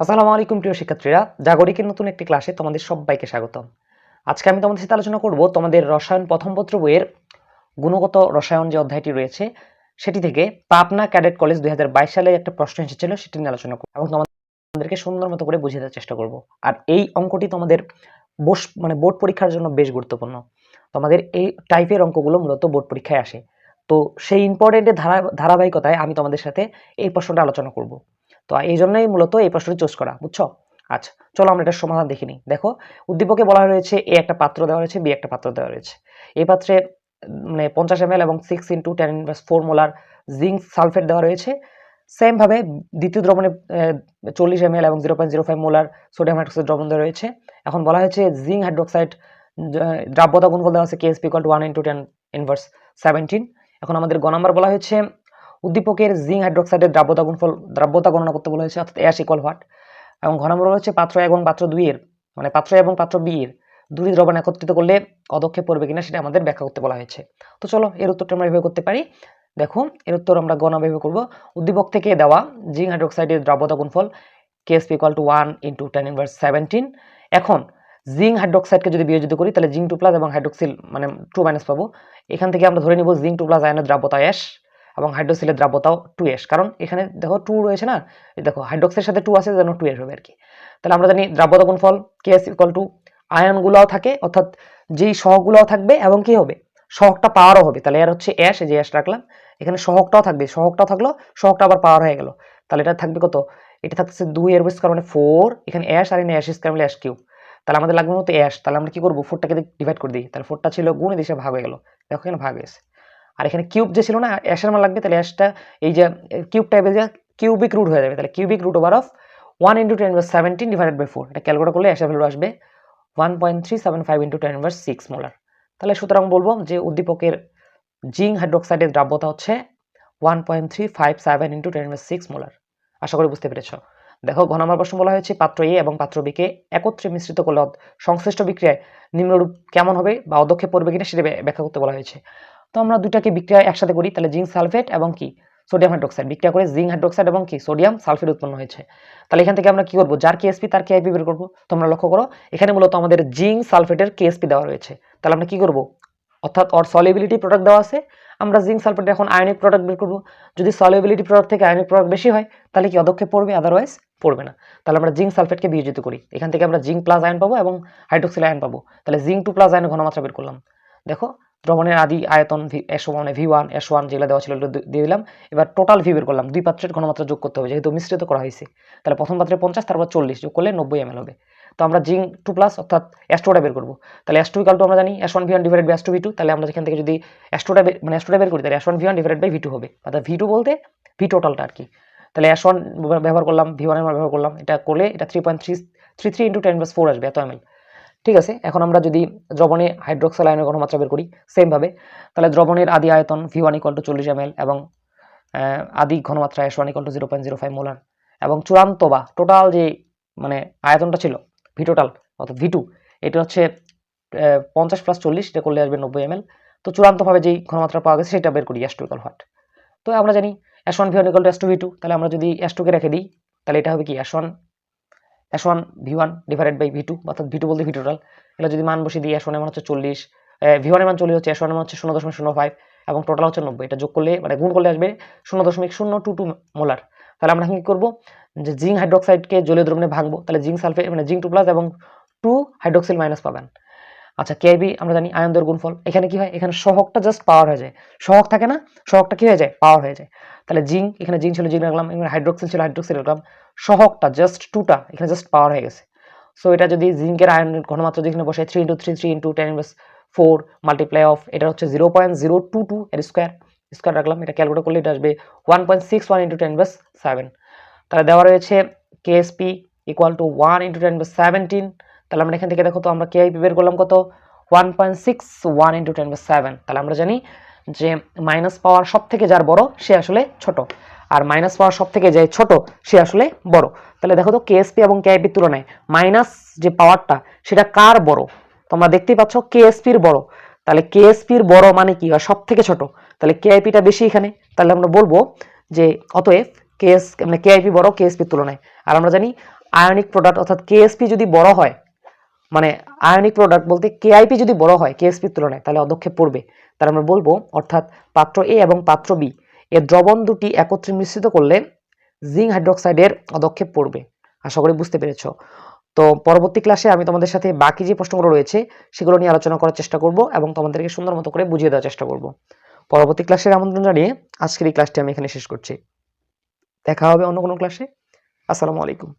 আসসালামু আলাইকুম প্রিয় শিক্ষার্থীরা, জাগরিকের নতুন একটি ক্লাসে তোমাদের সবাইকে স্বাগতম। আজকে আমি তোমাদের সাথে আলোচনা করব তোমাদের রসায়ন প্রথম পত্র বইয়ের গুণগত রসায়ন যে অধ্যায়টি রয়েছে, সেটি থেকে পাবনা ক্যাডেট কলেজ দুই হাজার বাইশ সালে একটা প্রশ্ন এসেছিল, সেটি নিয়ে আলোচনা করব এবং তোমাদেরকে সুন্দর মতো করে বুঝিয়ে দেওয়ার চেষ্টা করব। আর এই অঙ্কটি তোমাদের বোস মানে বোর্ড পরীক্ষার জন্য বেশ গুরুত্বপূর্ণ। তোমাদের এই টাইপের অঙ্কগুলো মূলত বোর্ড পরীক্ষায় আসে। তো সেই ইম্পর্টেন্টের ধারা, ধারাবাহিকতায় আমি তোমাদের সাথে এই প্রশ্নটা আলোচনা করব। তো এই জন্যই মূলত এই প্রশ্নটি চুজ করা, বুঝছ? আচ্ছা চলো আমরা এটার সমাধান দেখিনি দেখো, উদ্দীপকে বলা রয়েছে এ একটা পাত্র দেওয়া রয়েছে, বি একটা পাত্র দেওয়া রয়েছে। এই পাত্রে মানে পঞ্চাশ এম এবং six into ten inverse four molar zinc sulphate দেওয়া রয়েছে। সেমভাবে দ্বিতীয় দ্রবণে চল্লিশ এম এবং zero point zero five molar sodium hydroxide দ্রবণ দেওয়া রয়েছে। এখন বলা হয়েছে জিঙ্ক হাইড্রোক্সাইড দ্রাব্যতা গুণফল দেওয়া আছে KSP equal to one into ten inverse seventeen এখন আমাদের গ নাম্বার বলা হয়েছে উদ্দীপকের জিঙ্ক হাইড্রোক্সাইডের দ্রাব্যতা গুণফল দ্রাব্যতা গণনা করতে বলা হয়েছে, অর্থাৎ অ্যাশ ইকুয়াল হোয়াট এবং ঘ নম্বর হচ্ছে পাত্র এবং পাত্র দুই এর। মানে পাত্র এবং পাত্র বি এর দুটি দ্রবণ একত্রিত করলে পদক্ষেপ পড়বে কিনা সেটা আমাদের ব্যাখ্যা করতে বলা হয়েছে। তো চলো, এর উত্তরটা আমরা এভাবে করতে পারি। দেখো, এর উত্তর আমরা গণনা এভাবে করব। উদ্দীপক থেকে দেওয়া জিঙ্ক হাইড্রোক্সাইডের দ্রাব্যতা গুণফল KSP equal to one into ten inverse seventeen এখন জিঙ্ক হাইড্রোক্সাইডকে যদি বিয়োজিত করি, তাহলে জিঙ্ক টু প্লাস এবং হাইড্রোক্সিল মানে টু মাইনাস পাবো। এখান থেকে আমরা ধরে নিব জিঙ্ক টু প্লাস আয়নের দ্রাব্যতা অ্যাশ এবং হাইড্রোক্সিলের দ্রাব্যতাও টু এস কারণ এখানে দেখো টু রয়েছে না? দেখো হাইড্রোক্সের সাথে টু আছে, যেন টু এস হবে আর কি তাহলে আমরা জানি দ্রাব্যতা গুণফল কে এস ইকুয়াল টু আয়নগুলোও থাকে, অর্থাৎ যেই সহগগুলোও থাকবে এবং কি হবে? সহগটা পাওয়ারও হবে। তাহলে এর হচ্ছে অ্যাশ যে অ্যাশ রাখলাম, এখানে সহগটাও থাকবে। সহগটাও থাকল, সহগটা আবার পাওয়ার হয়ে গেল। তাহলে এটা থাকবে কত? এটা থাকছে দুই এর স্কোয়ার মানে ফোর এখানে অ্যাশ আর এখানে অ্যাশ স্কোয়ার মানে অ্যাশ কিউ তাহলে আমাদের লাগবে মতো অ্যাশ তাহলে আমরা কি করব? ফোরটাকে ডিভাইড করে দিই। তাহলে ফোরটা ছিল গুণ দিশে ভাগ হয়ে গেল। দেখো এখানে ভাগ হয়েছে আর এখানে কিউব যে ছিল না অ্যাশের মান লাগবে, তাহলে অ্যাশটা এই যে কিউব টাইপের যে কিউবিক রুট হয়ে যাবে, তাহলে cubic root over of one into ten inverse seventeen divided by four এটা ক্যালকুলেট করলে অ্যাশের ভ্যালু আসবে one point three seven five into ten inverse six molar তাহলে সুতরাং বলব যে উদ্দীপকের জিঙ্ক হাইড্রোক্সাইডের দ্রাব্যতা হচ্ছে one point three five seven into ten inverse six molar আশা করি বুঝতে পেরেছ। দেখো ঘ নম্বর প্রশ্ন বলা হয়েছে পাত্র এ এবং পাত্র বিকে একত্রে মিশ্রিত করলে সংশ্লিষ্ট বিক্রিয়ায় নিম্নরূপ কেমন হবে বা অদক্ষেপ পড়বে কিনা সেটা ব্যাখ্যা করতে বলা হয়েছে। তো আমরা দুটাকে বিক্রিয়া একসাথে করি, তাহলে জিঙ্ক সালফেট এবং কি? Sodium hydroxide. বিক্রিয়া করে জিঙ্ক হাইড্রোক্সাইড এবং কি? সোডিয়াম সালফেট উৎপন্ন হয়েছে। তাহলে এখান থেকে আমরা কি করব? যার কেএসপি তার কেআইপি বের করব। তোমরা লক্ষ্য করো, এখানে মূলত আমাদের জিঙ্ক সালফেটের কেএসপি দেওয়া রয়েছে। তাহলে আমরা কি করব? অর্থাৎ অর সলিবিলিটি প্রোডাক্ট দেওয়া আছে। আমরা জিঙ্ক সালফেটের এখন আয়নিক প্রোডাক্ট বের করব। যদি সলিবিলিটি প্রোডাক্ট থেকে আয়নিক প্রোডাক্ট বেশি হয়, তাহলে কি অদক্ষেপ পড়বে? আদারওয়াইজ পড়বে না। তাহলে আমরা জিঙ্ক সালফেটকে বিয়োজিত করি। এখান থেকে আমরা জিঙ্ক প্লাস আয়ন পাবো এবং হাইড্রোক্সিল আয়ন পাবো। তাহলে জিঙ্ক টু প্লাস আয়নের ঘনমাত্রা বের করলাম। দেখো দ্রবণের আদি আয়তন এস মানে ভি ওয়ান, এস ওয়ান যেগুলো দেওয়া ছিল দিয়ে দিলাম। এবার টোটাল ভি বের করলাম। দুই পাত্রের ঘনমাত্রা যোগ করতে হবে, যেহেতু মিশ্রিত করা হয়েছে। তাহলে প্রথম পাত্রে পঞ্চাশ, তারপর চল্লিশ, যোগ করলে নব্বই এম হবে। তো আমরা জিঙ্ক টু প্লাস, অর্থাৎ এস টুটা বের করব। তাহলে এস টু ইকাল টু আমরা জানি S one V one divide by two V two তাহলে আমরা এখান থেকে যদি এস টুটা মানে এস টুটা বের করি, তাহলে S one V one divide by V two হবে। অর্থাৎ ভি টু বলতে ভি টোটালটা আর কি। তাহলে এস ওয়ান ব্যবহার করলাম ভি ওয়ানের ব্যবহার করলাম, এটা করলে এটা three point three three three into ten plus four আসবে, এত এম ঠিক আছে? এখন আমরা যদি দ্রবণে হাইড্রোক্সাইল আয়নের ঘনমাত্রা বের করি সেমভাবে তাহলে দ্রবণের আদি আয়তন ভি ওয়ান ইকল টু চল্লিশ এম এবং আদি ঘনমাত্রা S one equal to zero point zero five molar এবং চূড়ান্ত বা টোটাল যে মানে আয়তনটা ছিল ভি টোটাল অর্থাৎ ভি টু এটা হচ্ছে পঞ্চাশ প্লাস চল্লিশ, এটা করলে আসবে নব্বই এম তো চূড়ান্তভাবে যেই ঘনমাত্রা পাওয়া গেছে, সেটা বের করি এস টু ইকল হোয়াট তো আমরা জানি S one V one equal to S two V two তাহলে আমরা যদি এস টুকে রেখে দিই, তাহলে এটা হবে কি? S one S one V one divided by V two অর্থাৎ ভি টু বলতে ভি টোটাল এগুলো যদি মান বসিয়ে দিই এস ওয়ানের মান হচ্ছে চল্লিশ ভি ওয়ানের মান চল্লিশ হচ্ছে এস ওয়ানের মান হচ্ছে শূন্য দশমিক শূন্য ফাইভ এবং টোটাল হচ্ছে নব্বই। এটা যোগ করলে মানে গুণ করলে আসবে শূন্য দশমিক শূন্য টু টু মোলার তাহলে আমরা কি করব? যে জিঙ্ক হাইড্রোক্সাইডকে জলীয় দ্রবণে ভাঙবো, তাহলে জিঙ্ক সালফেট মানে জিঙ্ক টু প্লাস এবং টু হাইড্রক্সিল মাইনাস পাবেন। আচ্ছা কেবি আমরা জানি আয়নদের গুণফল। এখানে কি হয়? এখানে সহকটা জাস্ট পাওয়ার হয়ে যায়। সহক থাকে না? সহকটা কি হয়ে যায়? পাওয়ার হয়ে যায়। তাহলে জিং এখানে জিঙ্ক ছিল, জিঙ্ক রাখলাম, এখানে হাইড্রোক্সিল ছিল হাইড্রোক্সিল রাখলাম। সহকটা জাস্ট টুটা এখানে জাস্ট পাওয়ার হয়ে গেছে। সো এটা যদি জিঙ্কের আয়ন ঘনমাত্রা যেখানে বসে three into three three into ten inverse four multiply of এটা হচ্ছে zero point zero two two এর স্কোয়ার স্কোয়ার রাখলাম, এটা ক্যালকুলেট করলে এটা আসবে one point six one into ten inverse seven তাহলে দেওয়া রয়েছে KSP equal to one into ten inverse seventeen তাহলে আমরা এখান থেকে দেখো তো আমরা কেআইপি বের করলাম কত? One point six one into ten seven তাহলে আমরা জানি যে মাইনাস পাওয়ার সব থেকে যার বড়, সে আসলে ছোট। আর মাইনাস পাওয়ার সব থেকে যে ছোট, সে আসলে বড়। তাহলে দেখো তো কেএসপি এবং কেআইপির তুলনায় মাইনাস যে পাওয়ারটা সেটা কার বড়? তোমরা দেখতেই পাচ্ছ কেএসপির বড়। তাহলে কেএসপির বড় মানে কি হয়? সব থেকে ছোট। তাহলে কেআইপিটা বেশি এখানে। তাহলে আমরা বলব যে অতএব কেএস মানে কেআইপি বড় কেএসপির তুলনায়। আর আমরা জানি আয়নিক প্রোডাক্ট অর্থাৎ কেএসপি যদি বড় হয় মানে আয়নিক প্রোডাক্ট বলতে কেআইপি যদি বড় হয় কেএসপির তুলনায়, তাহলে অদক্ষেপ পড়বে। তাহলে আমরা বলব, অর্থাৎ পাত্র এ এবং পাত্র বি এর দ্রবণ দুটি একত্রে মিশ্রিত করলে জিঙ্ক হাইড্রোক্সাইডের অদক্ষেপ পড়বে। আশা করি বুঝতে পেরেছ। তো পরবর্তী ক্লাসে আমি তোমাদের সাথে বাকি যে প্রশ্নগুলো রয়েছে, সেগুলো নিয়ে আলোচনা করার চেষ্টা করব এবং তোমাদেরকে সুন্দর মতো করে বুঝিয়ে দেওয়ার চেষ্টা করব। পরবর্তী ক্লাসের আমন্ত্রণ জানিয়ে আজকের এই ক্লাসটি আমি এখানে শেষ করছি। দেখা হবে অন্য কোনো ক্লাসে আসসালামু আলাইকুম।